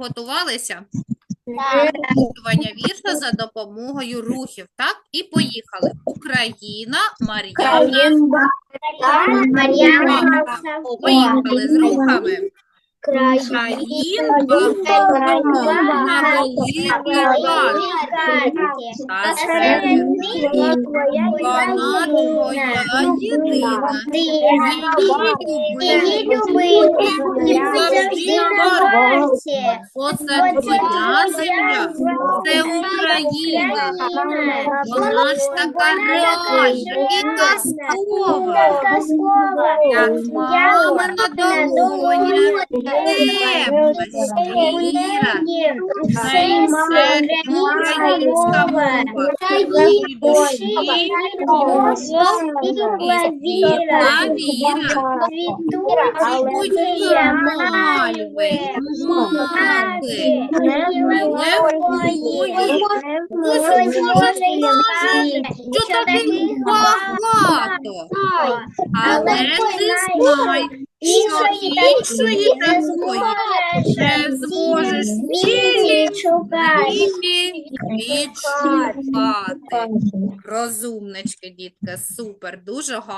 Приготувалися? Приготування вірша за допомогою рухів. Так? І поїхали. Україна, Мар'яна. Поїхали з рухами. Українка на великій карті. Та серед вона твоя єдина. Її любити. Оце твоя земля, це Україна. Вона ж така реальна і казкова. Як мамина українська мова, і душі, і віра. Цвітує мальви, маки, що таких багато. Але ти знай, що іншої такої не зможеш цілі відшукати. Розумнички, дітка, супер, дуже гарно.